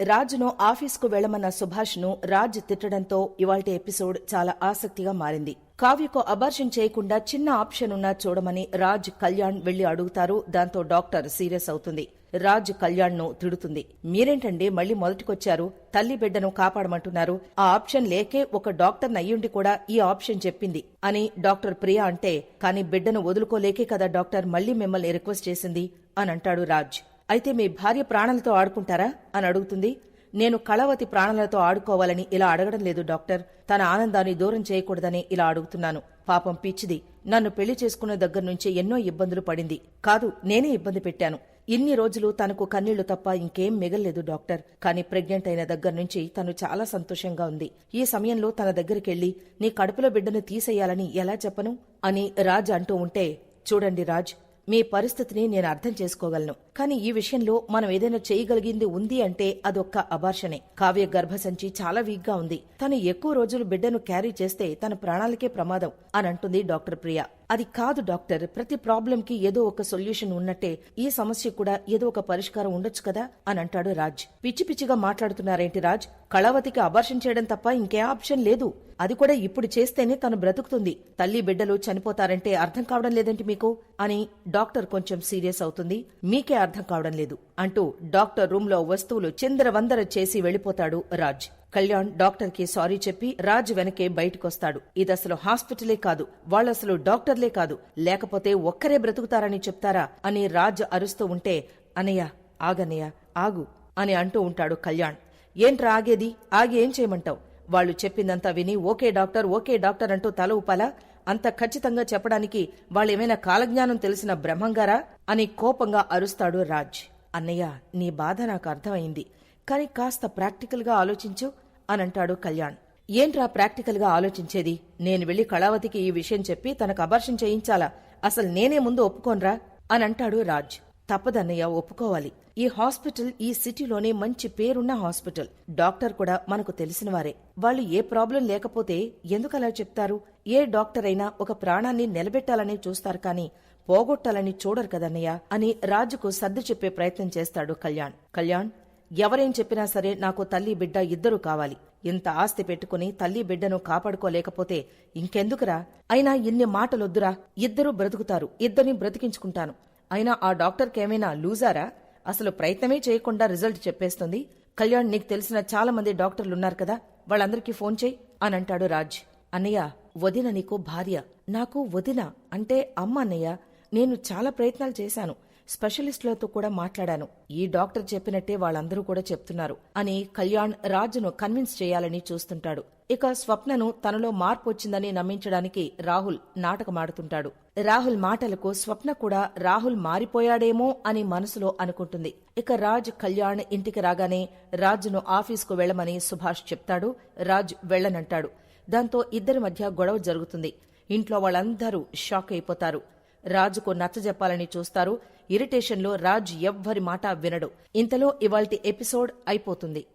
రాజును ఆఫీస్కు వెళ్ళమన్న సుభాష్ను రాజ్ తిట్టడంతో ఇవాల్టి ఎపిసోడ్ చాలా ఆసక్తిగా మారింది. కావ్యకు అబార్షన్ చేయకుండా చిన్న ఆప్షన్ ఉన్నా చూడమని రాజ్ కళ్యాణ్ వెళ్ళి అడుగుతారు. దాంతో డాక్టర్ సీరియస్ అవుతుంది. రాజ్ కళ్యాణ్ను తిడుతుంది. మీరేంటండి మళ్ళీ మొదటికొచ్చారు? తల్లి బిడ్డను కాపాడమంటున్నారు. ఆ ఆప్షన్ లేకే ఒక డాక్టర్ నయ్యుండి కూడా ఈ ఆప్షన్ చెప్పింది అని డాక్టర్ ప్రియా అంటే కానీ బిడ్డను వదులుకోలేకే కదా డాక్టర్ మళ్ళీ మిమ్మల్ని రిక్వెస్ట్ చేసింది? అని అంటాడు రాజ్. అయితే మీ భార్య ప్రాణాలతో ఆడుకుంటారా? అని అడుగుతుంది. నేను కళవతి ప్రాణాలతో ఆడుకోవాలని ఇలా అడగడం లేదు డాక్టర్. తన ఆనందాన్ని దూరం చేయకూడదని ఇలా అడుగుతున్నాను. పాపం పిచ్చిది. నన్ను పెళ్ళి చేసుకున్న దగ్గర నుంచి ఎన్నో ఇబ్బందులు పడింది. కాదు నేనే ఇబ్బంది పెట్టాను. ఇన్ని రోజులు తనకు కన్నీళ్ళు తప్ప ఇంకేం మిగల్లేదు డాక్టర్. కానీ ప్రెగ్నెంట్ అయిన దగ్గర నుంచి తను చాలా సంతోషంగా ఉంది. ఈ సమయంలో తన దగ్గరికెళ్ళి నీ కడుపులో బిడ్డను తీసేయాలని ఎలా చెప్పను? అని రాజ్ అంటూ ఉంటే చూడండి రాజ్ మీ పరిస్థితిని నేను అర్థం చేసుకోగలను. కానీ ఈ విషయంలో మనం ఏదైనా చేయగలిగింది ఉంది అంటే అదొక్క అబార్షనే కావ్య గర్భసంచి చాలా వీక్గా ఉంది. తను ఎక్కువ రోజులు బిడ్డను క్యారీ చేస్తే తన ప్రాణాలకే ప్రమాదం అని అంటుంది డాక్టర్ ప్రియా. అది కాదు డాక్టర్ ప్రతి ప్రాబ్లం కి ఏదో ఒక సొల్యూషన్ ఉన్నట్టే ఈ సమస్య కూడా ఏదో ఒక పరిష్కారం ఉండొచ్చు కదా అని అంటాడు రాజ్. పిచ్చి పిచ్చిగా మాట్లాడుతున్నారేంటి రాజ్? కళావతికి అబార్షన్ చేయడం తప్ప ఇంకే ఆప్షన్ లేదు. అది కూడా ఇప్పుడు చేస్తేనే తను బ్రతుకుతుంది. తల్లి బిడ్డలు చనిపోతారంటే అర్థం కావడం లేదంటే మీకు? అని డాక్టర్ కొంచెం సీరియస్ అవుతుంది. మీకే అర్థం కావడం లేదు అంటూ డాక్టర్ రూమ్లో వస్తువులు చిందరవందర చేసి వెళ్ళిపోతాడు రాజ్. కళ్యాణ్ డాక్టర్కి సారీ చెప్పి రాజ్ వెనకే బయటకొస్తాడు. ఇదసలు హాస్పిటలే కాదు వాళ్ళసలు డాక్టర్లే కాదు. లేకపోతే ఒక్కరే బ్రతుకుతారని చెప్తారా అని రాజ్ అరుస్తూ ఉంటే అనయ్య ఆగనయ్య ఆగు అని అంటూ ఉంటాడు కళ్యాణ్. ఏంట్రా ఆగేది? ఆగి ఏం చేయమంటావు? వాళ్ళు చెప్పిందంతా విని ఓకే డాక్టర్ ఓకే డాక్టర్ అంటూ తల ఊపాలా? అంత ఖచ్చితంగా చెప్పడానికి వాళ్ళేమైనా కాలజ్ఞానం తెలిసిన బ్రహ్మంగారా? అని కోపంగా అరుస్తాడు రాజ్. అన్నయ్య నీ బాధ నాకు అర్థమైంది. కానీ కాస్త ప్రాక్టికల్గా ఆలోచించు అనంటాడు కళ్యాణ్. ఏంట్రా ప్రాక్టికల్గా ఆలోచించేది? నేను వెళ్ళి కళావతికి ఈ విషయం చెప్పి తనకు అబర్షం చేయించాలా? అసలు నేనే ముందు ఒప్పుకోన్రా? అనంటాడు రాజ్. తప్పదన్నయ్య ఒప్పుకోవాలి. ఈ హాస్పిటల్ ఈ సిటీలోనే మంచి పేరున్న హాస్పిటల్. డాక్టర్ కూడా మనకు తెలిసినవారే. వాళ్ళు ఏ ప్రాబ్లం లేకపోతే ఎందుకలా చెప్తారు? ఏ డాక్టర్ అయినా ఒక ప్రాణాన్ని నిలబెట్టాలని చూస్తారు కానీ పోగొట్టాలని చూడరు కదన్నయ్య అని రాజుకు సర్ది చెప్పే ప్రయత్నం చేస్తాడు కళ్యాణ్. కళ్యాణ్ ఎవరేం చెప్పినా సరే నాకు తల్లి బిడ్డ ఇద్దరూ కావాలి. ఇంత ఆస్తి పెట్టుకుని తల్లి బిడ్డను కాపాడుకోలేకపోతే ఇంకెందుకురా? అయినా ఇన్ని మాటలొద్దురా? ఇద్దరూ బ్రతుకుతారు. ఇద్దరిని బ్రతికించుకుంటాను. అయినా ఆ డాక్టర్కేమైనా లూజారా? అసలు ప్రయత్నమే చేయకుండా రిజల్ట్ చెప్పేస్తుంది. కళ్యాణ్ నీకు తెలిసిన చాలా మంది డాక్టర్లున్నారు కదా? వాళ్ళందరికీ ఫోన్ చేయి అని అంటాడు రాజ్. అన్నయ్య వదిన నీకు భార్య. నాకు వదిన అంటే అమ్మ అన్నయ్య. నేను చాలా ప్రయత్నాలు చేశాను. స్పెషలిస్టులతో కూడా మాట్లాడాను. ఈ డాక్టర్ చెప్పినట్టే వాళ్ళందరూ కూడా చెప్తున్నారు అని కళ్యాణ్ రాజును కన్విన్స్ చేయాలని చూస్తుంటాడు. ఇక స్వప్నను తనలో మార్పు వచ్చిందని నమ్మించడానికి రాహుల్ నాటకమాడుతుంటాడు. రాహుల్ మాటలకు స్వప్న కూడా రాహుల్ మారిపోయాడేమో అని మనసులో అనుకుంటుంది. ఇక రాజ్ కళ్యాణ్ ఇంటికి రాగానే రాజును ఆఫీస్కు వెళ్ళమని సుభాష్ చెప్తాడు. రాజ్ వెళ్ళనంటాడు దాంతో ఇద్దరి మధ్య గొడవ జరుగుతుంది. ఇంట్లో వాళ్ళందరూ షాక్ అయిపోతారు. రాజుకు నచ్చజెప్పాలని చూస్తారు. ఇరిటేషన్లో రాజ్ ఎవ్వరి మాట వినడు. ఇంతలో ఇవాల్టి ఎపిసోడ్ అయిపోతుంది.